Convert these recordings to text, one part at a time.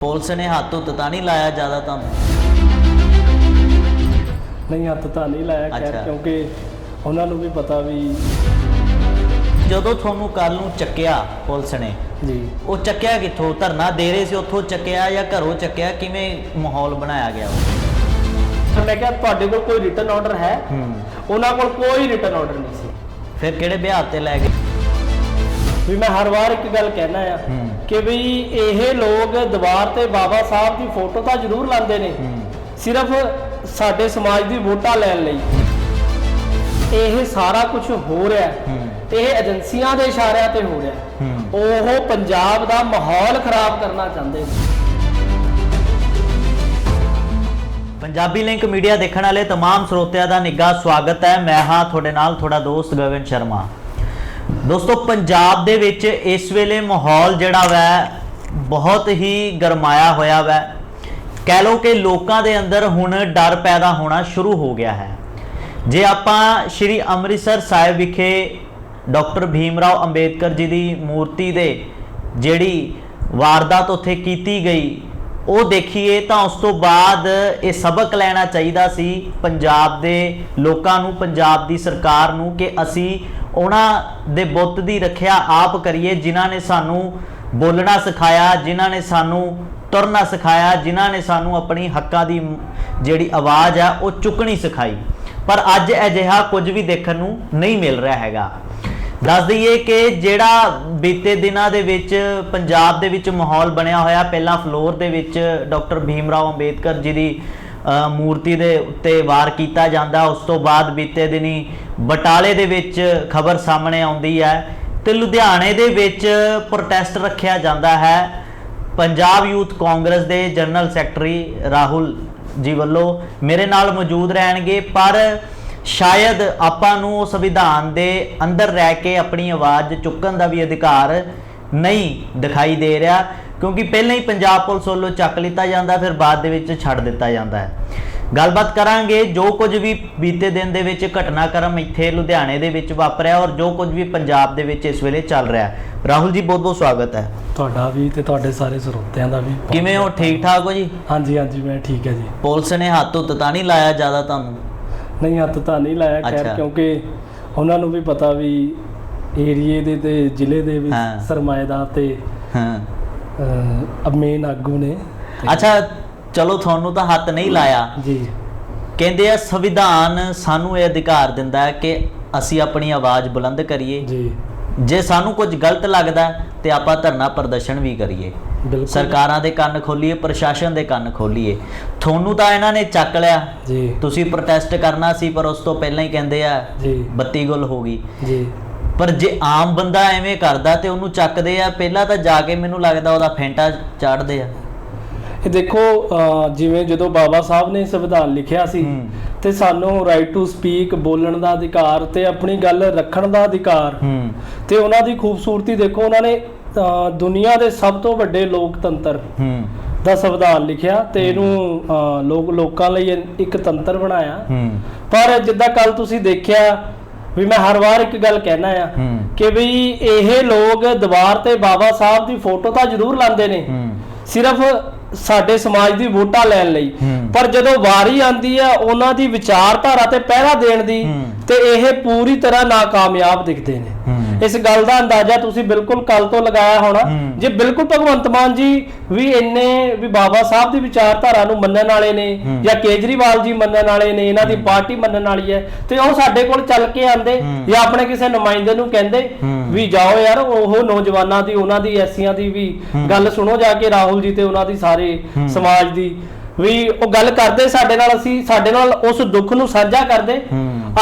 Police ਨੇ ਹੱਥ ਉੱਤੇ ਤਾਂ ਨਹੀਂ ਲਾਇਆ ਜ਼ਿਆਦਾ ਤਾਂ ਨਹੀਂ ਹੱਥ ਤਾਂ ਨਹੀਂ ਲਾਇਆ। ਖੈਰ ਕਿਉਂਕਿ ਉਹਨਾਂ ਨੂੰ ਵੀ ਪਤਾ ਵੀ ਜਦੋਂ ਤੁਹਾਨੂੰ ਕੱਲ ਨੂੰ ਚੱਕਿਆ ਪੁਲਿਸ ਨੇ ਜੀ। ਉਹ ਚੱਕਿਆ ਕਿੱਥੋਂ? ਧਰਨਾ ਦੇ ਰਹੇ ਸੀ ਉੱਥੋਂ ਚੱਕਿਆ ਜਾਂ ਘਰੋਂ ਚੱਕਿਆ? ਕਿਵੇਂ ਮਾਹੌਲ ਬਣਾਇਆ ਗਿਆ ਉਹ? ਮੈਂ ਕਿਹਾ ਤੁਹਾਡੇ ਕੋਲ ਕੋਈ ਰਿਟਨ ਆਰਡਰ ਹੈ? ਹੂੰ। ਉਹਨਾਂ ਕੋਲ ਕੋਈ ਰਿਟਨ ਆਰਡਰ ਨਹੀਂ ਸੀ। ਫਿਰ ਕਿਹੜੇ ਵਿਹਾਰ ਤੇ ਲੈ ਗਏ? ਵੀ ਮੈਂ ਹਰ ਵਾਰ ਇੱਕ ਗੱਲ ਕਹਿਣਾ ਆ ਹੂੰ। ਕਿ ਵੀ ਇਹ ਲੋਕ ਦੀਵਾਰ ਤੇ ਬਾਬਾ ਸਾਹਿਬ ਦੀ ਫੋਟੋ ਤਾਂ ਜ਼ਰੂਰ ਲਾਉਂਦੇ ਨੇ ਹੂੰ ਸਿਰਫ ਸਾਡੇ ਸਮਾਜ ਦੀ ਵੋਟਾਂ ਲੈਣ ਲਈ ਇਹ ਸਾਰਾ ਕੁਝ ਹੋ ਰਿਹਾ ਹੈ। ਹੂੰ ਇਹ ਏਜੰਸੀਆਂ ਦੇ ਇਸ਼ਾਰਿਆਂ ਤੇ ਹੋ ਰਿਹਾ ਹੈ। ਹੂੰ ਉਹ ਪੰਜਾਬ ਦਾ ਮਾਹੌਲ ਖਰਾਬ ਕਰਨਾ ਚਾਹੁੰਦੇ ਨੇ ਪੰਜਾਬੀ ਲਿੰਕ ਮੀਡੀਆ ਦੇਖਣ ਵਾਲੇ तमाम ਸਰੋਤਿਆਂ ਦਾ ਨਿੱਘਾ ਸਵਾਗਤ ਹੈ ਮੈਂ ਹਾਂ ਤੁਹਾਡੇ ਨਾਲ ਤੁਹਾਡਾ ਦੋਸਤ ਗਗਨ ਸ਼ਰਮਾ ਦੋਸਤੋ, ਪੰਜਾਬ ਦੇ ਵਿੱਚ ਇਸ ਵੇਲੇ ਮਾਹੌਲ ਜਿਹੜਾ ਵੈ, ਬਹੁਤ ਹੀ ਗਰਮਾਇਆ ਹੋਇਆ ਵੈ। ਕਹਿ ਲਓ ਕਿ ਲੋਕਾਂ ਦੇ ਅੰਦਰ ਹੁਣ ਡਰ ਪੈਦਾ ਹੋਣਾ ਸ਼ੁਰੂ ਹੋ ਗਿਆ ਹੈ। ਜੇ ਆਪਾਂ ਸ਼੍ਰੀ ਅੰਮ੍ਰਿਤਸਰ ਸਾਹਿਬ ਵਿਖੇ ਡਾਕਟਰ ਭੀਮਰਾਓ ਅੰਬੇਦਕਰ ਜੀ ਦੀ ਮੂਰਤੀ ਦੇ ਜਿਹੜੀ ਵਾਰਦਾਤ ਉੱਥੇ ਕੀਤੀ ਗਈ ਉਹ ਦੇਖੀਏ ਤਾਂ ਉਸ ਤੋਂ ਬਾਅਦ ਇਹ ਸਬਕ ਲੈਣਾ ਚਾਹੀਦਾ ਸੀ ਪੰਜਾਬ ਦੇ ਲੋਕਾਂ ਨੂੰ, ਪੰਜਾਬ ਦੀ ਸਰਕਾਰ ਨੂੰ ਕਿ ਅਸੀਂ ਉਹਨਾਂ ਦੇ ਬੁੱਤ ਦੀ ਰੱਖਿਆ ਆਪ ਕਰੀਏ, ਜਿਨ੍ਹਾਂ ਨੇ ਸਾਨੂੰ ਬੋਲਣਾ ਸਿਖਾਇਆ, ਜਿਨ੍ਹਾਂ ਨੇ ਸਾਨੂੰ ਤੁਰਨਾ ਸਿਖਾਇਆ, ਜਿਨ੍ਹਾਂ ਨੇ ਸਾਨੂੰ ਆਪਣੀ ਹੱਕਾਂ ਦੀ ਜਿਹੜੀ ਆਵਾਜ਼ ਆ ਉਹ ਚੁੱਕਣੀ ਸਿਖਾਈ। ਪਰ ਅੱਜ ਅਜਿਹਾ ਕੁਝ ਵੀ ਦੇਖਣ ਨੂੰ ਨਹੀਂ ਮਿਲ ਰਿਹਾ ਹੈਗਾ। ਦੱਸ ਦਈਏ ਕਿ ਜਿਹੜਾ ਬੀਤੇ ਦਿਨਾਂ ਦੇ ਵਿੱਚ ਪੰਜਾਬ ਦੇ ਵਿੱਚ ਮਾਹੌਲ ਬਣਿਆ ਹੋਇਆ। ਪਹਿਲਾਂ ਫਲੋਰ ਦੇ ਵਿੱਚ ਡਾਕਟਰ ਭੀਮ ਰਾਓ ਅੰਬੇਦਕਰ ਜੀ ਦੀ ਮੂਰਤੀ ਦੇ ਉੱਤੇ ਵਾਰ ਕੀਤਾ ਜਾਂਦਾ। ਉਸ ਤੋਂ ਬਾਅਦ ਬੀਤੇ ਦਿਨੀ ਬਟਾਲੇ ਦੇ ਵਿੱਚ ਖਬਰ ਸਾਹਮਣੇ ਆਉਂਦੀ ਹੈ ਤੇ ਲੁਧਿਆਣੇ ਦੇ ਵਿੱਚ ਪ੍ਰੋਟੈਸਟ ਰੱਖਿਆ ਜਾਂਦਾ ਹੈ। ਪੰਜਾਬ ਯੂਥ ਕਾਂਗਰਸ ਦੇ ਜਨਰਲ ਸੈਕਟਰੀ ਰਾਹੁਲ ਜੀ ਵੱਲੋਂ ਮੇਰੇ ਨਾਲ ਮੌਜੂਦ ਰਹਿਣਗੇ, ਪਰ ਸ਼ਾਇਦ ਆਪਾਂ ਨੂੰ ਉਹ ਸੰਵਿਧਾਨ ਦੇ ਅੰਦਰ ਰਹਿ ਕੇ ਆਪਣੀ ਆਵਾਜ਼ ਚੁੱਕਣ ਦਾ ਵੀ ਅਧਿਕਾਰ ਨਹੀਂ ਦਿਖਾਈ ਦੇ ਰਿਹਾ ਕਿਉਂਕਿ ਪਹਿਲਾਂ ਹੀ ਪੰਜਾਬ ਪੁਲਿਸ ਵੱਲੋਂ ਚੱਕ ਲਿੱਤਾ ਜਾਂਦਾ ਫਿਰ ਬਾਅਦ ਦੇ ਵਿੱਚ ਛੱਡ ਦਿੱਤਾ ਜਾਂਦਾ ਹੈ। ਗੱਲਬਾਤ ਕਰਾਂਗੇ ਜੋ ਕੁਝ ਵੀ ਬੀਤੇ ਦਿਨ ਦੇ ਵਿੱਚ ਘਟਨਾਕ੍ਰਮ ਇੱਥੇ ਲੁਧਿਆਣੇ ਦੇ ਵਿੱਚ ਵਾਪਰਿਆ ਔਰ ਜੋ ਕੁਝ ਵੀ ਪੰਜਾਬ ਦੇ ਵਿੱਚ ਇਸ ਵੇਲੇ ਚੱਲ ਰਿਹਾ ਹੈ। ਰਾਹੁਲ ਜੀ ਬਹੁਤ ਬਹੁਤ ਸਵਾਗਤ ਹੈ। ਤੁਹਾਡਾ ਵੀ ਤੇ ਤੁਹਾਡੇ ਸਾਰੇ ਸਰੋਤਿਆਂ ਦਾ ਵੀ ਕਿਵੇਂ ਹੋ? ਠੀਕ ਠਾਕ ਹੋ ਜੀ? ਹਾਂਜੀ ਹਾਂਜੀ ਮੈਂ ਠੀਕ ਹੈ ਜੀ। ਪੁਲਿਸ ਨੇ ਹੱਥ ਤਾਂ ਨਹੀਂ ਲਾਇਆ ਜ਼ਿਆਦਾ ਤੁਹਾਨੂੰ? ਨਹੀਂ ਹੱਥ ਤਾਂ ਨਹੀਂ ਲਾਇਆ ਅੱਛਾ। ਖੈਰ ਕਿਉਂਕਿ ਉਹਨਾਂ ਨੂੰ ਵੀ ਪਤਾ ਵੀ ਏਰੀਏ ਦੇ ਤੇ ਜ਼ਿਲ੍ਹੇ ਦੇ ਵੀ ਹਾਂ। ਸਰਮਾਏਦਾਰ ਤੇ ਹਾਂ। ਅਮੇਨ ਆਗੂ ਨੇ। ਅੱਛਾ ਚਲੋ ਤੁਹਾਨੂੰ ਤਾਂ ਹੱਥ ਨਹੀਂ ਲਾਇਆ। ਜੀ। ਕਹਿੰਦੇ ਆ ਸੰਵਿਧਾਨ ਸਾਨੂੰ ਇਹ ਅਧਿਕਾਰ ਦਿੰਦਾ ਹੈ ਕਿ ਅਸੀਂ ਆਪਣੀ ਆਵਾਜ਼ ਬੁਲੰਦ ਕਰੀਏ। ਜੀ। ਜੇ ਸਾਨੂੰ ਕੁਝ ਗਲਤ ਲੱਗਦਾ ਹੈ, ਤੇ ਆਪਾਂ ਧਰਨਾ ਪ੍ਰਦਰਸ਼ਨ ਵੀ ਕਰੀਏ। ਸਰਕਾਰਾਂ ਦੇ ਕੰਨ ਖੋਲੀਏ ਪ੍ਰਸ਼ਾਸਨ ਦੇ ਕੰਨ ਖੋਲੀਏ। ਤੁਹਾਨੂੰ ਤਾਂ ਇਹਨਾਂ ਨੇ ਚੱਕ ਲਿਆ। ਜੀ। ਤੁਸੀਂ ਪ੍ਰੋਟੈਸਟ ਕਰਨਾ ਸੀ ਪਰ ਉਸ ਤੋਂ ਪਹਿਲਾਂ ਹੀ ਕਹਿੰਦੇ ਆ ਜੀ। ਬੱਤੀ ਗੁੱਲ ਹੋ ਗਈ। ਜੀ। ਪਰ ਜੇ ਆਮ ਬੰਦਾ ਐਵੇਂ ਕਰਦਾ ਤੇ ਉਹਨੂੰ ਚੱਕਦੇ ਆ ਪਹਿਲਾਂ ਤਾਂ ਜਾ ਕੇ ਮੈਨੂੰ ਲੱਗਦਾ ਉਹਦਾ ਫੈਂਟਾ ਚਾੜਦੇ ਆ। ਇਹ ਦੇਖੋ ਜਿਵੇਂ ਜਦੋਂ ਬਾਬਾ ਸਾਹਿਬ ਨੇ ਸੰਵਿਧਾਨ ਲਿਖਿਆ ਸੀ। ਤੇ ਸਾਨੂੰ ਰਾਈਟ ਟੂ ਸਪੀਕ ਬੋਲਣ ਦਾ ਅਧਿਕਾਰ ਤੇ ਆਪਣੀ ਗੱਲ ਰੱਖਣ ਦਾ ਅਧਿਕਾਰ ਤੇ ਉਹਨਾਂ ਦੀ ਖੂਬਸੂਰਤੀ ਦੇਖੋ ਉਹਨਾਂ ਨੇ ਅਹ, ਦੁਨੀਆ ਦੇ ਸਭ ਤੋਂ ਵੱਡੇ ਲੋਕਤੰਤਰ ਹੂੰ। ਦਾ ਸੰਵਿਧਾਨ ਲਿਖਿਆ ਤੇ ਇਹਨੂੰ ਅਹ, ਲੋਕ ਲੋਕਾਂ ਲਈ ਇਹ ਇੱਕ ਤੰਤਰ ਬਣਾਇਆ। ਹੂੰ। ਪਰ ਜਿੱਦਾਂ ਕੱਲ ਤੁਸੀਂ ਦੇਖਿਆ ਵੀ ਮੈਂ ਹਰ ਵਾਰ ਇੱਕ ਗੱਲ ਕਹਿਣਾ ਆ ਹੂੰ। ਕਿ ਵੀ ਇਹ ਲੋਕ ਦੀਵਾਰ ਤੇ ਬਾਬਾ ਸਾਹਿਬ ਦੀ ਫੋਟੋ ਤਾਂ ਜ਼ਰੂਰ ਲਾਉਂਦੇ ਨੇ। ਹੂੰ। ਸਿਰਫ ਸਾਡੇ ਸਮਾਜ ਦੀ ਵੋਟਾਂ ਲੈਣ ਲਈ। ਹੂੰ। ਪਰ ਜਦੋਂ ਵਾਰੀ ਆਂਦੀ ਹੈ ਉਹਨਾਂ ਦੀ ਵਿਚਾਰਧਾਰਾ ਤੇ ਪਹਿਰਾ ਦੇਣ ਦੀ ਹੂੰ। ਤੇ ਇਹ ਪੂਰੀ ਤਰ੍ਹਾਂ ਨਾਕਾਮਯਾਬ ਦਿਖਦੇ ਨੇ। ਇਸ ਗੱਲ ਦਾ ਅੰਦਾਜ਼ਾ ਤੁਸੀਂ ਬਿਲਕੁਲ ਕੱਲ ਤੋਂ ਲਗਾਇਆ ਹੋਣਾ। ਜੇ ਬਿਲਕੁਲ ਭਗਵੰਤ ਮਾਨ ਜੀ ਵੀ ਇੰਨੇ ਵੀ ਬਾਬਾ ਸਾਹਿਬ ਦੀ ਵਿਚਾਰਧਾਰਾ ਨੂੰ ਮੰਨਣ ਵਾਲੇ ਨੇ। ਜਾਂ ਕੇਜਰੀਵਾਲ ਜੀ ਮੰਨਣ ਵਾਲੇ ਨੇ ਇਹਨਾਂ ਦੀ ਪਾਰਟੀ ਮੰਨਣ ਵਾਲੀ ਹੈ ਤੇ ਉਹ ਸਾਡੇ ਕੋਲ ਚੱਲ ਕੇ ਆਂਦੇ। ਜਾਂ ਆਪਣੇ ਕਿਸੇ ਨੁਮਾਇੰਦੇ ਨੂੰ ਕਹਿੰਦੇ। ਵੀ ਜਾਓ ਯਾਰ ਉਹ ਨੌਜਵਾਨਾਂ ਦੀ ਉਹਨਾਂ ਦੀ ਐਸੀਆਂ ਦੀ ਵੀ। ਗੱਲ ਸੁਣੋ ਜਾ ਕੇ ਰਾਹੁਲ ਜੀ ਤੇ ਉਹਨਾਂ ਦੀ ਸਾਰੇ। ਸਮਾਜ ਦੀ ਵੀ ਉਹ ਗੱਲ ਕਰਦੇ ਸਾਡੇ ਨਾਲ ਅਸੀਂ ਸਾਡੇ ਨਾਲ ਉਸ ਦੁੱਖ ਨੂੰ ਸਾਂਝਾ ਕਰਦੇ।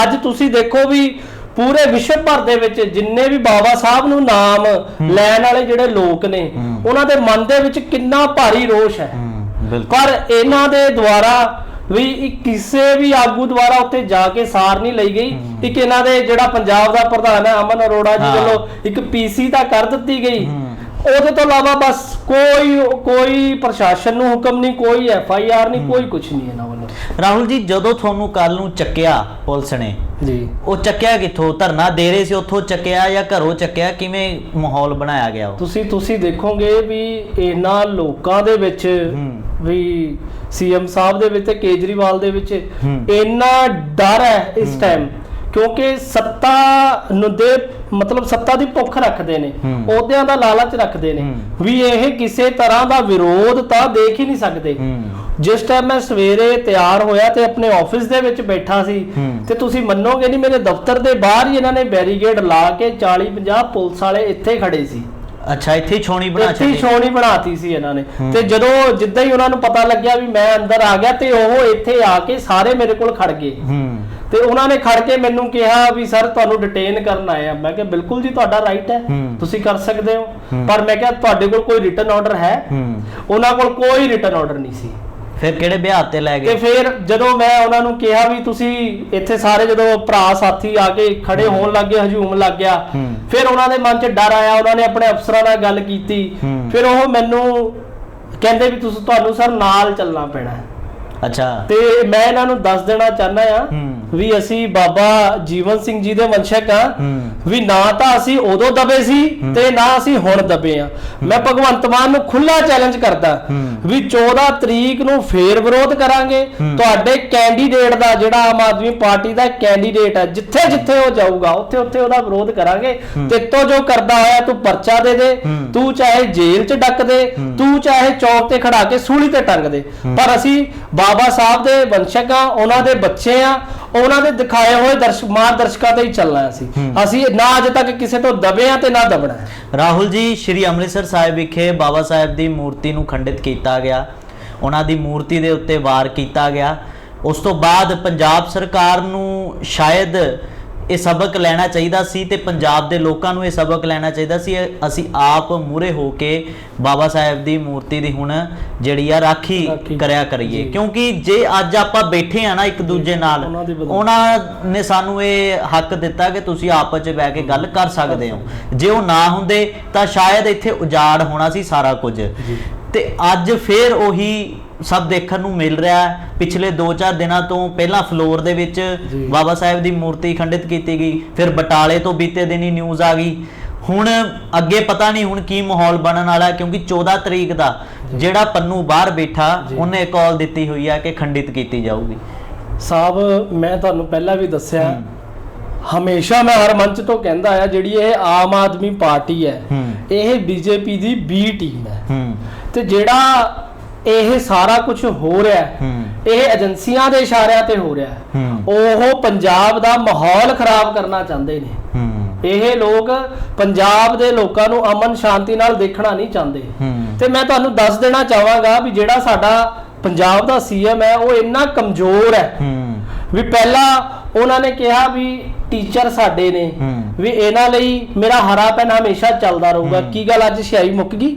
ਅੱਜ ਤੁਸੀਂ ਦੇਖੋ ਵੀ ਪੂਰੇ ਵਿਸ਼ਵ ਭਰ ਦੇ ਵਿੱਚ ਜਿੰਨੇ ਵੀ ਬਾਬਾ ਸਾਹਿਬ ਨੂੰ ਨਾਮ ਲੈਣ ਵਾਲੇ ਜਿਹੜੇ ਲੋਕ ਨੇ। ਉਹਨਾਂ ਦੇ ਮਨ ਦੇ ਵਿੱਚ ਕਿੰਨਾ ਭਾਰੀ ਰੋਸ਼ ਹੈ। ਪਰ ਇਹਨਾਂ ਦੇ ਦੁਆਰਾ ਵੀ ਕਿਸੇ ਵੀ ਆਗੂ ਦੁਆਰਾ ਉੱਤੇ ਜਾ ਕੇ ਸਾਰ ਨਹੀਂ ਲਈ ਗਈ। ਇੱਕ ਇਹਨਾਂ ਦੇ ਜਿਹੜਾ ਪੰਜਾਬ ਦਾ ਪ੍ਰਧਾਨ ਹੈ ਅਮਨ ਅਰੋੜਾ ਜੀ। ਵੱਲੋਂ ਇੱਕ ਪੀਸੀ ਤਾਂ ਕਰ ਦਿੱਤੀ ਗਈ। ਉਹਦੇ ਤੋਂ ਇਲਾਵਾ ਬਸ ਕੋਈ ਕੋਈ ਪ੍ਰਸ਼ਾਸਨ ਨੂੰ ਹੁਕਮ ਨਹੀਂ ਕੋਈ ਐਫ ਆਈ ਆਰ ਨਹੀਂ ਕੋਈ ਕੁਝ ਨਹੀਂ ਇਹਨਾਂ ਵੱਲੋਂ। ਰਾਹੁਲ ਜੀ ਜਦੋਂ ਤੁਹਾਨੂੰ ਕੱਲ ਨੂੰ ਚੱਕਿਆ ਪੁਲਿਸ ਨੇ ਜੀ ਉਹ ਚੱਕਿਆ ਕਿੱਥੋਂ ਧਰਨਾ ਦੇ ਰਹੇ ਸੀ ਉੱਥੋਂ ਚੱਕਿਆ ਜਾਂ ਘਰੋਂ ਚੱਕਿਆ ਕਿਵੇਂ ਮਾਹੌਲ ਬਣਾਇਆ ਗਿਆ ਉਹ ਤੁਸੀਂ ਤੁਸੀਂ ਦੇਖੋਗੇ ਵੀ ਇਹਨਾਂ ਲੋਕਾਂ ਦੇ ਵਿੱਚ। ਵੀ ਸੀਐਮ ਸਾਹਿਬ ਦੇ ਵਿੱਚ ਤੇ ਕੇਜਰੀਵਾਲ ਦੇ ਵਿੱਚ। ਇੰਨਾ ਡਰ ਹੈ ਇਸ ਟਾਈਮ ਕਿਉਂਕਿ ਸੱਤਾ ਨੂੰ ਦੇ ਮਤਲਬ ਸੱਤਾ ਦੀ ਭੁੱਖ ਰੱਖਦੇ ਨੇ ਹੂੰ। ਅਹੁਦਿਆਂ ਦਾ ਲਾਲਚ ਰੱਖਦੇ ਨੇ। ਵੀ ਇਹ ਕਿਸੇ ਤਰ੍ਹਾਂ ਦਾ ਵਿਰੋਧ ਤਾਂ ਦੇਖ ਹੀ ਨਹੀਂ ਸਕਦੇ ਜਿਸ ਟਾਈਮ ਮੈਂ ਸਵੇਰੇ ਤਿਆਰ ਹੋਇਆ ਤੇ ਆਪਣੇ ਆਫਿਸ ਦੇ ਵਿੱਚ ਬੈਠਾ ਸੀ। ਤੇ ਤੁਸੀਂ ਮੰਨੋਗੇ ਨਹੀਂ ਮੇਰੇ ਦਫ਼ਤਰ ਦੇ ਬਾਹਰ ਹੀ ਇਹਨਾਂ ਨੇ ਬੈਰੀਗੇਡ ਲਾ ਕੇ 40 50 ਪੁਲਿਸ ਵਾਲੇ ਇੱਥੇ ਖੜੇ ਸੀ। ਅੱਛਾ ਇੱਥੇ ਛੋਣੀ ਬਣਾ ਇੱਥੇ ਛੱਡੀ। ਛਾਉਣੀ ਬਣਾਤੀ ਸੀ ਇਹਨਾਂ ਨੇ। ਤੇ ਜਦੋਂ ਜਿੱਦਾਂ ਹੀ ਉਹਨਾਂ ਨੂੰ ਪਤਾ ਲੱਗਿਆ ਵੀ ਮੈਂ ਅੰਦਰ ਆ ਗਿਆ ਤੇ ਉਹ ਇੱਥੇ ਆ ਕੇ ਸਾਰੇ ਮੇਰੇ ਕੋਲ ਖੜ ਗਏ। ਤੇ ਉਹਨਾਂ ਨੇ ਖੜ ਕੇ ਮੈਨੂੰ ਕਿਹਾ ਵੀ ਸਰ ਤੁਹਾਨੂੰ ਡਿਟੇਨ ਕਰਨ ਆਏ ਆ। ਮੈਂ ਕਿਹਾ ਬਿਲਕੁਲ ਜੀ ਤੁਹਾਡਾ ਰਾਈਟ ਹੈ। ਤੁਸੀਂ ਕਰ ਸਕਦੇ ਹੋ। ਪਰ ਮੈਂ ਕਿਹਾ ਤੁਹਾਡੇ ਕੋਲ ਕੋਈ ਰਿਟਨ ਆਰਡਰ ਹੈ? ਹੂੰ। ਉਹਨਾਂ ਕੋਲ ਕੋਈ ਰਿਟਨ ਆਰਡਰ ਨਹੀਂ ਸੀ। ਫਿਰ ਕਿਹੜੇ ਵਿਆਹ ਤੇ ਲੈ ਤੇ ਗਏ? ਫਿਰ ਜਦੋਂ ਮੈਂ ਉਹਨਾਂ ਨੂੰ ਕਿਹਾ ਵੀ ਤੁਸੀਂ ਇੱਥੇ ਸਾਰੇ ਜਦੋਂ ਭਰਾ ਸਾਥੀ ਆ ਕੇ ਖੜੇ ਹੋਣ ਲੱਗੇ ਹਜੂਮ ਲੱਗ ਗਿਆ। ਫਿਰ ਉਹਨਾਂ ਦੇ ਮਨ 'ਚ ਡਰ ਆਇਆ ਉਹਨਾਂ ਨੇ ਆਪਣੇ ਅਫਸਰਾਂ ਨਾਲ ਗੱਲ ਕੀਤੀ। ਫਿਰ ਉਹ ਮੈਨੂੰ ਕਹਿੰਦੇ ਵੀ ਤੁਸੀਂ ਤੁਹਾਨੂੰ ਸਰ ਨਾਲ ਚੱਲਣਾ ਪੈਣਾ ਅੱਛਾ ਤੇ ਮੈਂ ਇਹਨਾਂ ਨੂੰ ਦੱਸ ਦੇਣਾ ਚਾਹੁੰਦਾ ਆ। ਵੀ ਅਸੀਂ ਬਾਬਾ ਜੀਵਨ ਸਿੰਘ ਜੀ ਦੇ ਵੰਸ਼ਕ ਆ ਵੀ ਨਾ ਤਾਂ ਅਸੀਂ ਉਦੋਂ ਦਬੇ ਸੀ ਤੇ ਨਾ ਅਸੀਂ ਹੁਣ ਦਬੇ ਆ ਮੈਂ ਭਗਵੰਤ ਮਾਨ ਨੂੰ ਖੁੱਲਾ ਚੈਲੰਜ ਕਰਦਾ। ਵੀ 14 ਤਰੀਕ ਨੂੰ ਫੇਰ ਵਿਰੋਧ ਕਰਾਂਗੇ। ਤੁਹਾਡੇ ਕੈਂਡੀਡੇਟ ਦਾ ਜਿਹੜਾ ਆਮ ਆਦਮੀ ਪਾਰਟੀ ਦਾ ਕੈਂਡੀਡੇਟ ਹੈ ਜਿੱਥੇ ਜਿੱਥੇ ਉਹ ਜਾਊਗਾ ਉੱਥੇ ਉੱਥੇ ਉਹਦਾ ਵਿਰੋਧ ਕਰਾਂਗੇ। ਤੇ ਤੋਂ ਜੋ ਕਰਦਾ ਹੋਇਆ ਤੂੰ ਪਰਚਾ ਦੇ ਦੇ। ਤੂੰ ਚਾਹੇ ਜੇਲ੍ਹ 'ਚ ਡੱਕ ਦੇ। ਤੂੰ ਚਾਹੇ ਚੌਕ ਤੇ ਖੜਾ ਕੇ ਸੂਲੀ ਤੇ ਟੰਗ ਦੇ। ਪਰ ਅਸੀਂ ਬਾਬਾ ਸਾਹਿਬ ਦੇ ਵੰਸ਼ਕ ਆ ਉਹਨਾਂ ਦੇ ਬੱਚੇ ਆ ਉਹਨਾਂ ਦੇ ਦਿਖਾਏ ਹੋਏ ਦਰਸ਼ਕ ਮਾਰਗਦਰਸ਼ਕਾਂ ਤੇ ਹੀ ਚੱਲਣਾ ਹੈ। ਅਸੀਂ ਨਾ ਅਜੇ ਤੱਕ ਕਿਸੇ ਤੋਂ ਦਬੇ ਆ ਤੇ ਨਾ ਦਬਣਾ ਰਾਹੁਲ ਜੀ ਸ਼੍ਰੀ ਅੰਮ੍ਰਿਤਸਰ ਸਾਹਿਬ ਵਿਖੇ ਬਾਬਾ ਸਾਹਿਬ ਦੀ ਮੂਰਤੀ ਨੂੰ ਖੰਡਿਤ ਕੀਤਾ ਗਿਆ। ਉਹਨਾਂ ਦੀ ਮੂਰਤੀ ਦੇ ਉੱਤੇ ਵਾਰ ਕੀਤਾ ਗਿਆ। ਉਸ ਤੋਂ ਬਾਅਦ ਪੰਜਾਬ ਸਰਕਾਰ ਨੂੰ ਸ਼ਾਇਦ ਇਹ ਸਬਕ ਲੈਣਾ ਚਾਹੀਦਾ ਸੀ ਤੇ ਪੰਜਾਬ ਦੇ ਲੋਕਾਂ ਨੂੰ ਇਹ ਸਬਕ ਲੈਣਾ ਚਾਹੀਦਾ ਸੀ। ਅਸੀਂ ਆਪ ਮੂਰੇ ਹੋ ਕੇ ਬਾਬਾ ਸਾਹਿਬ ਦੀ ਮੂਰਤੀ ਦੀ ਹੁਣ ਜਿਹੜੀ ਆ ਰਾਖੀ। ਕਰਿਆ ਕਰੀਏ। ਕਿਉਂਕਿ ਜੇ ਅੱਜ ਆਪਾਂ ਬੈਠੇ ਆ ਨਾ ਇੱਕ ਦੂਜੇ ਨਾਲ ਉਹਨਾਂ ਨੇ ਸਾਨੂੰ ਇਹ ਹੱਕ ਦਿੱਤਾ ਕਿ ਤੁਸੀਂ ਆਪਸ ਵਿੱਚ ਬਹਿ ਕੇ ਗੱਲ ਕਰ ਸਕਦੇ ਹੋ। ਜੇ ਉਹ ਨਾ ਹੁੰਦੇ ਤਾਂ ਸ਼ਾਇਦ ਇੱਥੇ ਉਜਾੜ ਹੋਣਾ ਸੀ ਸਾਰਾ ਕੁਝ। ਤੇ ਅੱਜ ਫੇਰ ਉਹੀ ਸਭ ਦੇਖਣ ਨੂੰ ਮਿਲ ਰਿਹਾ ਹੈ। ਪਿਛਲੇ 2-4 ਦਿਨਾਂ ਤੋਂ ਪਹਿਲਾਂ ਫਲੋਰ ਦੇ ਵਿੱਚ। ਬਾਬਾ ਸਾਹਿਬ ਦੀ ਮੂਰਤੀ ਖੰਡਿਤ ਕੀਤੀ ਗਈ। ਫਿਰ ਬਟਾਲੇ ਤੋਂ ਬੀਤੇ ਦਿਨੀ ਨਿਊਜ਼ ਆ ਗਈ। ਹੁਣ ਅੱਗੇ ਪਤਾ ਨਹੀਂ ਹੁਣ ਕੀ ਮਾਹੌਲ ਬਣਨ ਵਾਲਾ ਹੈ, ਕਿਉਂਕਿ 14 ਤਰੀਕ ਦਾ ਜਿਹੜਾ ਪੰਨੂ ਬਾਹਰ ਬੈਠਾ। ਉਹਨੇ ਕਾਲ ਦਿੱਤੀ ਹੋਈ ਹੈ ਕਿ ਖੰਡਿਤ ਕੀਤੀ ਜਾਊਗੀ। ਸਾਹਿਬ ਮੈਂ ਤੁਹਾਨੂੰ ਪਹਿਲਾਂ ਵੀ ਦੱਸਿਆ ਹੂੰ। ਹਮੇਸ਼ਾ ਮੈਂ ਹਰ ਮੰਚ ਤੋਂ ਕਹਿੰਦਾ ਆ ਜਿਹੜੀ ਇਹ ਆਮ ਆਦਮੀ ਪਾਰਟੀ ਹੈ ਹੂੰ। ਇਹ ਬੀਜੇਪੀ ਦੀ ਬੀ ਟੀਮ ਹੈ। ਹੂੰ। ਤੇ ਜਿਹੜਾ ਇਹ ਸਾਰਾ ਕੁਝ ਹੋ ਰਿਹਾ ਹੈ। ਇਹ ਏਜੰਸੀਆਂ ਦੇ ਇਸ਼ਾਰਿਆਂ ਤੇ ਹੋ ਰਿਹਾ ਹੈ। ਉਹ ਪੰਜਾਬ ਦਾ ਮਾਹੌਲ ਖਰਾਬ ਕਰਨਾ ਚਾਹੁੰਦੇ ਨੇ। ਇਹ ਲੋਕ ਪੰਜਾਬ ਦੇ ਲੋਕਾਂ ਨੂੰ ਅਮਨ ਸ਼ਾਂਤੀ ਨਾਲ ਦੇਖਣਾ ਨਹੀਂ ਚਾਹੁੰਦੇ। ਤੇ ਮੈਂ ਤੁਹਾਨੂੰ ਦੱਸ ਦੇਣਾ ਚਾਹਾਂਗਾ ਵੀ ਜਿਹੜਾ ਸਾਡਾ ਪੰਜਾਬ ਦਾ ਸੀਐਮ ਹੈ ਉਹ ਇੰਨਾ ਕਮਜ਼ੋਰ ਹੈ। ਵੀ ਪਹਿਲਾਂ ਉਹਨਾਂ ਨੇ ਕਿਹਾ ਵੀ ਟੀਚਰ ਸਾਡੇ ਨੇ। ਵੀ ਇਹਨਾਂ ਲਈ ਮੇਰਾ ਹਰਾ ਪੈਨ ਹਮੇਸ਼ਾ ਚੱਲਦਾ ਰਹੂਗਾ। ਕੀ ਗੱਲ ਅੱਜ ਸਿਆਹੀ ਮੁੱਕ ਗਈ?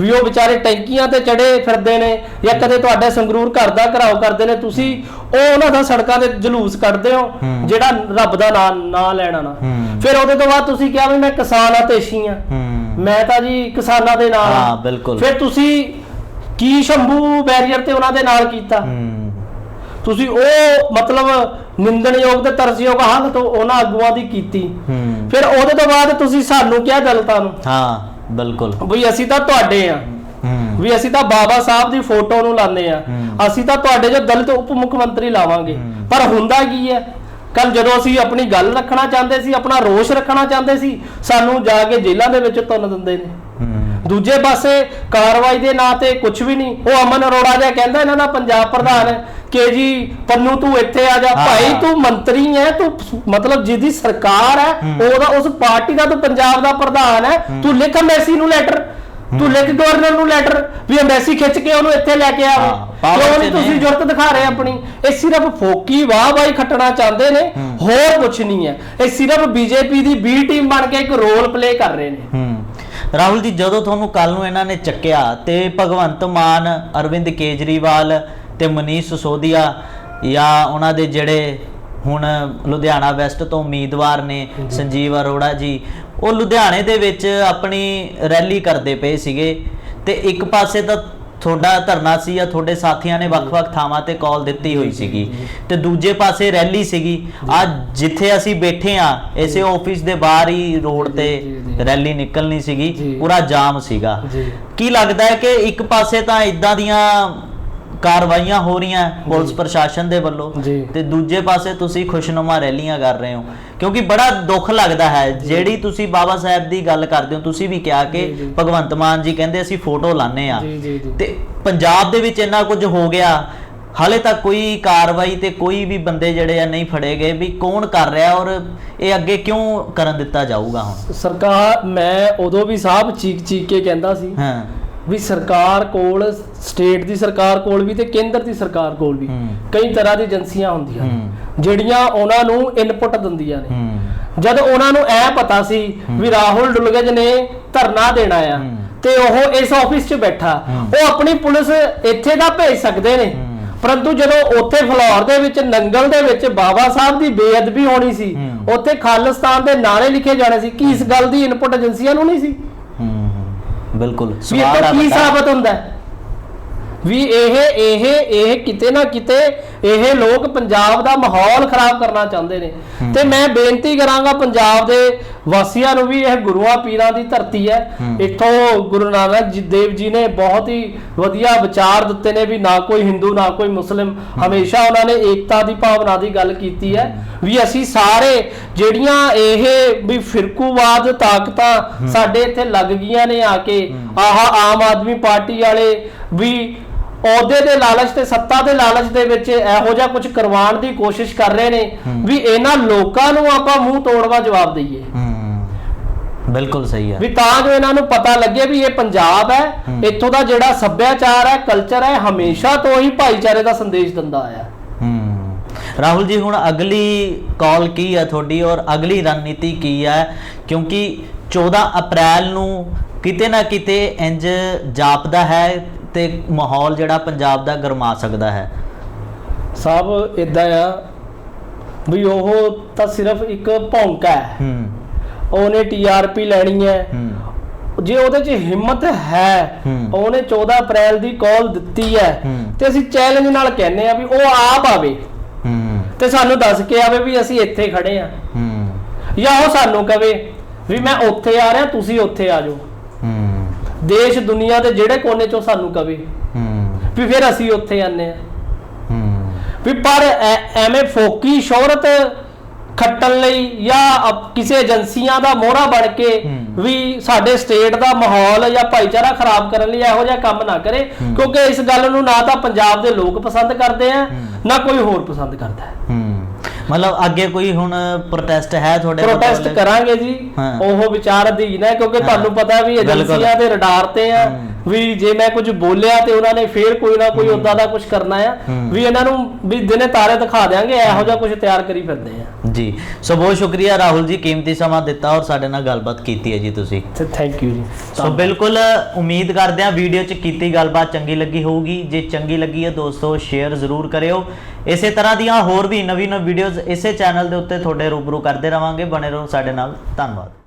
ਵੀ ਉਹ ਵਿਚਾਰੇ ਟੈਂਕੀਆਂ ਤੇ ਚੜੇ ਫਿਰਦੇ ਨੇ ਜਾਂ ਕਦੇ ਤੁਹਾਡੇ ਸੰਗਰੂਰ ਘਰ ਦਾ ਘਰਾਓ ਕਰਦੇ ਨੇ ਤੁਸੀਂ ਉਹ ਉਹਨਾਂ ਦਾ ਸੜਕਾਂ ਤੇ ਜਲੂਸ ਕੱਢਦੇ ਹੋ। ਜਿਹੜਾ ਰੱਬ ਦਾ ਨਾਮ ਨਾ ਲੈਣਾ ਨਾ। ਫਿਰ ਉਹਦੇ ਤੋਂ ਬਾਅਦ ਤੁਸੀਂ ਕਿਹਾ ਵੀ ਮੈਂ ਕਿਸਾਨ ਆ ਤੇਸ਼ੀ ਆ। ਮੈਂ ਤਾਂ ਜੀ ਕਿਸਾਨਾਂ ਦੇ ਨਾਲ ਹਾਂ, ਬਿਲਕੁਲ। ਫਿਰ ਤੁਸੀਂ ਕੀ ਸ਼ੰਭੂ ਬੈਰੀਅਰ ਤੇ ਉਹਨਾਂ ਦੇ ਨਾਲ ਕੀਤਾ? ਤੁਸੀਂ ਉਹ ਮਤਲਬ ਨਿੰਦਣਯੋਗ ਤੇ ਤਰਸਯੋਗ ਹਾਲਤ ਉਹਨਾਂ ਆਗੂਆਂ ਦੀ ਕੀਤੀ। ਫਿਰ ਉਹਦੇ ਤੋਂ ਬਾਅਦ ਤੁਸੀਂ ਸਾਨੂੰ ਕਿਹਾ ਦਲਤਾਂ ਨੂੰ। ਹਾਂ। ਬਿਲਕੁਲ। ਵੀ ਅਸੀਂ ਤਾਂ ਤੁਹਾਡੇ ਆ। ਵੀ ਅਸੀਂ ਤਾਂ ਬਾਬਾ ਸਾਹਿਬ ਦੀ ਫੋਟੋ ਨੂੰ ਲਾਉਂਦੇ ਆ। ਅਸੀਂ ਤਾਂ ਤੁਹਾਡੇ ਜੋ ਦਲਿਤ ਉਪ ਮੁੱਖ ਮੰਤਰੀ ਲਾਵਾਂਗੇ। ਪਰ ਹੁੰਦਾ ਕੀ ਹੈ ਕੱਲ ਜਦੋਂ ਅਸੀਂ ਆਪਣੀ ਗੱਲ ਰੱਖਣਾ ਚਾਹੁੰਦੇ ਸੀ ਆਪਣਾ ਰੋਸ਼ ਰੱਖਣਾ ਚਾਹੁੰਦੇ ਸੀ ਸਾਨੂੰ ਜਾ ਕੇ ਜੇਲ੍ਹਾਂ ਦੇ ਵਿੱਚ ਤੁੰਨ ਦਿੰਦੇ ਨੇ। ਦੂਜੇ ਪਾਸੇ ਕਾਰਵਾਈ ਦੇ ਨਾਂ ਤੇ ਕੁਝ ਵੀ ਨਹੀਂ। ਉਹ ਅਮਨ ਅਰੋੜਾ ਜਿਹਾ ਕਹਿੰਦਾ ਇਹਨਾਂ ਦਾ ਪੰਜਾਬ ਪ੍ਰਧਾਨ ਹੈ। ਕਿ ਜੀ ਪੰਨੂ ਤੂੰ ਇੱਥੇ ਆ ਜਾ। ਭਾਈ ਤੂੰ ਮੰਤਰੀ ਹੈ ਤੂੰ ਮਤਲਬ ਜਿਹਦੀ ਸਰਕਾਰ ਹੈ। ਉਹਦਾ ਉਸ ਪਾਰਟੀ ਦਾ ਤੂੰ ਪੰਜਾਬ ਦਾ ਪ੍ਰਧਾਨ ਹੈ। ਤੂੰ ਲਿਖ ਐਮਬੈਸੀ ਨੂੰ ਲੈਟਰ। ਤੂੰ ਲਿਖ ਗਵਰਨਰ ਨੂੰ ਲੈਟਰ। ਵੀ ਐਮਬੈਸੀ ਖਿੱਚ ਕੇ ਉਹਨੂੰ ਇੱਥੇ ਲੈ ਕੇ power ਕਿਉਂ ਨਹੀਂ। ਤੁਸੀਂ ਜੁਰਤ ਦਿਖਾ ਰਹੇ ਆਪਣੀ? ਇਹ ਸਿਰਫ ਫੋਕੀ ਵਾਹ ਬਾਈ ਖੱਟਣਾ ਚਾਹੁੰਦੇ ਨੇ। ਹੋਰ ਕੁਝ ਨਹੀਂ ਹੈ ਇਹ ਸਿਰਫ ਬੀਜੇਪੀ ਦੀ ਬੀ ਟੀਮ ਬਣ ਕੇ ਇੱਕ ਰੋਲ ਪਲੇ ਕਰ ਰਹੇ ਨੇ। ਰਾਹੁਲ ਜੀ ਜਦੋਂ ਤੁਹਾਨੂੰ ਕੱਲ ਨੂੰ ਇਹਨਾਂ ਨੇ ਚੱਕਿਆ ਤੇ ਭਗਵੰਤ ਮਾਨ ਅਰਵਿੰਦ ਕੇਜਰੀਵਾਲ ਤੇ ਮਨੀਸ਼ ਸਿਸੋਦੀਆ ਜਾਂ ਉਹਨਾਂ ਦੇ ਜਿਹੜੇ ਹੁਣ ਲੁਧਿਆਣਾ ਵੈਸਟ ਤੋਂ ਉਮੀਦਵਾਰ ਨੇ ਸੰਜੀਵ ਅਰੋੜਾ ਜੀ ਉਹ ਲੁਧਿਆਣੇ ਦੇ ਵਿੱਚ ਆਪਣੀ ਰੈਲੀ ਕਰਦੇ ਪਏ ਸੀਗੇ ਤੇ ਇੱਕ ਪਾਸੇ ਤਾਂ ਤੁਹਾਡਾ ਧਰਨਾ ਸੀ ਜਾਂ ਤੁਹਾਡੇ ਸਾਥੀਆਂ ਨੇ ਵੱਖ-ਵੱਖ ਥਾਵਾਂ ਤੇ ਕਾਲ ਦਿੱਤੀ ਹੋਈ ਸੀਗੀ ਤੇ ਦੂਜੇ ਪਾਸੇ ਰੈਲੀ ਸੀਗੀ। ਅੱਜ ਜਿੱਥੇ ਅਸੀਂ ਬੈਠੇ ਆ ਇਸੇ ਆਫਿਸ ਦੇ ਬਾਹਰ ਹੀ ਰੋਡ ਤੇ। ਰੈਲੀ ਨਿਕਲਣੀ ਸੀਗੀ। ਪੂਰਾ ਜਾਮ ਸੀਗਾ। ਕੀ ਲੱਗਦਾ ਹੈ ਕਿ ਇੱਕ ਪਾਸੇ ਤਾਂ ਇਦਾਂ ਦੀਆਂ ਕਾਰਵਾਈਆਂ ਹੋ ਰਹੀਆਂ ਪੁਲਿਸ ਪ੍ਰਸ਼ਾਸਨ ਦੇ ਵੱਲੋਂ। ਤੇ ਦੂਜੇ ਪਾਸੇ ਤੁਸੀਂ ਖੁਸ਼ਨੁਮਾ ਰੈਲੀਆਂ ਕਰ ਰਹੇ ਹੋ। ਕਿਉਂਕਿ ਬੜਾ ਦੁੱਖ ਲੱਗਦਾ ਹੈ। ਜਿਹੜੀ ਤੁਸੀਂ ਬਾਬਾ ਸਾਹਿਬ ਦੀ ਗੱਲ ਕਰਦੇ ਹੋ ਤੁਸੀਂ ਵੀ ਕਿਹਾ ਕਿ। ਭਗਵੰਤ ਮਾਨ ਜੀ ਕਹਿੰਦੇ ਅਸੀਂ ਫੋਟੋ ਲਾਣੇ ਆ ਤੇ ਪੰਜਾਬ ਦੇ ਵਿੱਚ ਇੰਨਾ ਕੁਝ ਹੋ ਗਿਆ। ਹਾਲੇ ਤੱਕ ਕੋਈ ਕਾਰਵਾਈ ਤੇ ਕੋਈ ਵੀ ਬੰਦੇ ਜਿਹੜੇ ਆ ਨਹੀਂ ਫੜੇ ਗਏ ਵੀ ਕੌਣ ਕਰ ਰਿਹਾ ਔਰ ਇਹ ਅੱਗੇ ਕਿਉਂ ਕਰਨ ਦਿੱਤਾ ਜਾਊਗਾ ਹੁਣ ਸਰਕਾਰ ਮੈਂ ਉਦੋਂ ਵੀ ਸਾਹਿਬ ਚੀਕ ਚੀਕ ਕੇ ਕਹਿੰਦਾ ਸੀ ਹਾਂ ਵੀ ਸਰਕਾਰ ਕੋਲ ਸਟੇਟ ਦੀ ਸਰਕਾਰ ਕੋਲ ਵੀ ਤੇ ਕੇਂਦਰ ਦੀ ਸਰਕਾਰ ਕੋਲ ਵੀ। ਕਈ ਤਰ੍ਹਾਂ ਦੀ ਏਜੰਸੀਆਂ ਹੁੰਦੀਆਂ। ਜਿਹੜੀਆਂ ਉਹਨਾਂ ਨੂੰ ਇਨਪੁਟ ਦਿੰਦੀਆਂ ਨੇ ਜਦ ਉਹਨਾਂ ਨੂੰ ਐ ਪਤਾ ਸੀ ਵੀ ਰਾਹੁਲ ਡੁਲਗਜ ਨੇ ਧਰਨਾ ਦੇਣਾ ਆ। ਤੇ ਉਹ ਇਸ ਆਫਿਸ 'ਚ ਬੈਠਾ। ਉਹ ਆਪਣੀ ਪੁਲਿਸ ਇੱਥੇ ਦਾ ਭੇਜ ਸਕਦੇ ਨੇ। ਪਰੰਤੂ ਜਦੋਂ ਉੱਥੇ ਫਲੋਰ ਦੇ ਵਿੱਚ ਨੰਗਲ ਦੇ ਵਿੱਚ ਬਾਬਾ ਸਾਹਿਬ ਦੀ ਬੇਅਦਬੀ ਹੋਣੀ ਸੀ। ਉੱਥੇ ਖਾਲਿਸਤਾਨ ਦੇ ਨਾਰੇ ਲਿਖੇ ਜਾਣੇ ਸੀ ਕੀ ਇਸ ਗੱਲ ਦੀ ਇਨਪੁਟ ਏਜੰਸੀਆਂ ਨੂੰ ਨਹੀਂ ਸੀ ਹੂੰ ਬਿਲਕੁਲ ਸਵਾਲ ਆ ਕੀ। ਸਾਬਤ ਹੁੰਦਾ ਹੈ? ਵੀ ਇਹ ਇਹ ਇਹ ਕਿਤੇ ਨਾ ਕਿਤੇ ਇਹ ਲੋਕ ਪੰਜਾਬ ਦਾ ਮਾਹੌਲ ਖਰਾਬ ਕਰਨਾ ਚਾਹੁੰਦੇ ਨੇ। ਤੇ ਮੈਂ ਬੇਨਤੀ ਕਰਾਂਗਾ ਪੰਜਾਬ ਦੇ ਵਾਸੀਆਂ ਨੂੰ ਵੀ ਇਹ ਗੁਰੂਆਂ ਪੀਰਾਂ ਦੀ ਧਰਤੀ ਹੈ। ਇੱਥੋਂ ਗੁਰੂ ਨਾਨਕ ਜੀ ਦੇਵ ਜੀ ਨੇ ਬਹੁਤ ਹੀ ਵਧੀਆ ਵਿਚਾਰ ਦਿੱਤੇ ਨੇ ਵੀ ਨਾ ਕੋਈ ਹਿੰਦੂ ਨਾ ਕੋਈ ਮੁਸਲਿਮ ਹਮੇਸ਼ਾ ਉਹਨਾਂ ਨੇ ਏਕਤਾ ਦੀ ਭਾਵਨਾ ਦੀ ਗੱਲ ਕੀਤੀ ਹੈ। ਵੀ ਅਸੀਂ ਸਾਰੇ ਜਿਹੜੀਆਂ ਇਹ ਵੀ ਫਿਰਕੂਵਾਦ ਤਾਕਤਾਂ ਸਾਡੇ ਇੱਥੇ ਲੱਗ ਗਈਆਂ ਨੇ ਆ ਕੇ ਆਹ ਆਮ ਆਦਮੀ ਪਾਰਟੀ ਵਾਲੇ ਵੀ ਅਹੁਦੇ ਦੇ ਲਾਲਚ ਤੇ ਸੱਤਾ ਦੇ ਲਾਲਚ ਦੇ ਵਿੱਚ ਇਹੋ ਜਿਹਾ ਕੁਝ ਕਰਵਾਉਣ ਦੀ ਕੋਸ਼ਿਸ਼ ਕਰ ਰਹੇ ਨੇ ਵੀ ਇਹਨਾਂ ਲੋਕਾਂ ਨੂੰ ਆਪਾਂ ਮੂੰਹ ਤੋੜਵਾ ਜਵਾਬ ਦਈਏ। ਬਿਲਕੁਲ ਸਹੀ ਹੈ ਵੀ ਤਾਂ ਜੋ ਇਹਨਾਂ ਨੂੰ ਪਤਾ ਲੱਗੇ ਵੀ ਇਹ ਪੰਜਾਬ ਹੈ। ਇੱਥੋਂ ਦਾ ਜਿਹੜਾ ਸੱਭਿਆਚਾਰ ਹੈ ਕਲਚਰ ਹੈ ਹਮੇਸ਼ਾ ਤੋਂ ਹੀ ਭਾਈਚਾਰੇ ਦਾ ਸੰਦੇਸ਼ ਦਿੰਦਾ ਆਇਆ ਹੂੰ। ਰਾਹੁਲ ਜੀ ਹੁਣ ਅਗਲੀ ਕਾਲ ਕੀ ਹੈ ਤੁਹਾਡੀ ਔਰ ਅਗਲੀ ਰਣਨੀਤੀ ਕੀ ਹੈ ਕਿਉਂਕਿ 14 ਅਪ੍ਰੈਲ ਨੂੰ ਕਿਤੇ ਨਾ ਕਿਤੇ ਇੰਜ ਜਾਪਦਾ ਹੈ ਤੇ ਮਾਹੌਲ ਜਿਹੜਾ ਪੰਜਾਬ ਦਾ ਗਰਮਾ ਸਕਦਾ ਹੈ। ਸਭ ਇਦਾਂ ਆ ਵੀ ਉਹ ਤਾਂ ਸਿਰਫ ਇੱਕ ਭੌਂਕਾ ਹੈ। ਹੂੰ। ਉਹਨੇ ਟੀਆਰਪੀ ਲੈਣੀ ਹੈ। ਹੂੰ। ਜੇ ਉਹਦੇ 'ਚ ਹਿੰਮਤ ਹੈ। ਉਹਨੇ 14 ਅਪ੍ਰੈਲ ਦੀ ਕਾਲ ਦਿੱਤੀ ਹੈ। ਤੇ ਅਸੀਂ ਚੈਲੰਜ ਨਾਲ ਕਹਿੰਦੇ ਆ ਵੀ ਉਹ ਆਪ ਆਵੇ। ਹੂੰ। ਤੇ ਸਾਨੂੰ ਦੱਸ ਕੇ ਆਵੇ ਵੀ ਅਸੀਂ ਇੱਥੇ ਖੜੇ ਆ ਹੂੰ। ਜਾਂ ਉਹ ਸਾਨੂੰ ਕਵੇ ਵੀ ਮੈਂ ਉੱਥੇ ਆ ਰਿਹਾ ਤੁਸੀਂ ਉੱਥੇ ਆ ਜਾਓ। ਦੇਸ਼ ਦੁਨੀਆ ਦੇ ਜਿਹੜੇ ਕੋਨੇ 'ਚੋਂ ਸਾਨੂੰ ਕਵੇ ਹੂੰ ਵੀ ਫਿਰ ਅਸੀਂ ਉੱਥੇ ਆਨੇ ਆ ਹੂੰ ਵੀ ਪਰ ਐਵੇਂ ਫੋਕੀ ਸ਼ੋਹਰਤ ਖੱਟਣ ਲਈ ਜਾਂ ਕਿਸੇ ਏਜੰਸੀਆਂ ਦਾ ਮੋਹਰਾ ਬਣ ਕੇ। ਵੀ ਸਾਡੇ ਸਟੇਟ ਦਾ ਮਾਹੌਲ ਜਾਂ ਭਾਈਚਾਰਾ ਖਰਾਬ ਕਰਨ ਲਈ ਇਹੋ ਜਿਹਾ ਕੰਮ ਨਾ ਕਰੇ। ਕਿਉਂਕਿ ਇਸ ਗੱਲ ਨੂੰ ਨਾ ਤਾਂ ਪੰਜਾਬ ਦੇ ਲੋਕ ਪਸੰਦ ਕਰਦੇ ਆ। ਨਾ ਕੋਈ ਹੋਰ ਪਸੰਦ ਕਰਦਾ ਹੂੰ ਮਤਲਬ ਅੱਗੇ ਕੋਈ ਹੁਣ ਪ੍ਰੋਟੈਸਟ ਹੈ ਤੁਹਾਡੇ ਪ੍ਰੋਟੈਸਟ? ਕਰਾਂਗੇ ਜੀ ਹਾਂ। ਉਹ ਵਿਚਾਰ ਅਧੀਨ ਹੈ ਕਿਉਂਕਿ। ਤੁਹਾਨੂੰ ਪਤਾ ਵੀ ਬਿਲਕੁਲ। ਏਜੰਸੀਆਂ ਦੇ ਰਡਾਰ ਤੇ ਆ। ਵੀ ਜੇ ਮੈਂ ਕੁਝ ਬੋਲਿਆ ਤੇ ਉਹਨਾਂ ਨੇ ਫੇਰ ਕੋਈ ਨਾ ਕੋਈ ਉਦਾਂ ਦਾ ਕੁਝ ਕਰਨਾ ਆ। ਵੀ ਇਹਨਾਂ ਨੂੰ ਵੀ ਦਿਨੇ ਤਾਰੇ ਦਿਖਾ ਦਿਆਂਗੇ ਇਹੋ ਜਿਹਾ ਕੁਝ ਤਿਆਰ ਕਰੀ ਫਿਰਦੇ ਆ। ਜੀ। ਸੋ ਬਹੁਤ ਸ਼ੁਕਰੀਆ ਰਾਹੁਲ ਜੀ ਕੀਮਤੀ ਸਮਾਂ ਦਿੱਤਾ ਔਰ ਸਾਡੇ ਨਾਲ ਗੱਲਬਾਤ ਕੀਤੀ ਹੈ ਜੀ ਤੁਸੀਂ। ਥੈਂਕ ਯੂ ਜੀ। ਸੋ ਬਿਲਕੁਲ ਉਮੀਦ ਕਰਦੇ ਹਾਂ ਵੀਡੀਓ 'ਚ ਕੀਤੀ ਗੱਲਬਾਤ ਚੰਗੀ ਲੱਗੀ ਹੋਊਗੀ। ਜੇ ਚੰਗੀ ਲੱਗੀ ਹੈ ਦੋਸਤੋ ਸ਼ੇਅਰ ਜ਼ਰੂਰ ਕਰਿਓ। ਇਸੇ ਤਰ੍ਹਾਂ ਦੀਆਂ ਹੋਰ ਵੀ ਨਵੀਂ ਨਵੀਂ ਵੀਡੀਓਜ਼ ਇਸੇ ਚੈਨਲ ਦੇ ਉੱਤੇ ਤੁਹਾਡੇ ਰੂਬਰੂ ਕਰਦੇ ਰਵਾਂਗੇ। ਬਣੇ ਰਹੋ ਸਾਡੇ ਨਾਲ। ਧੰਨਵਾਦ।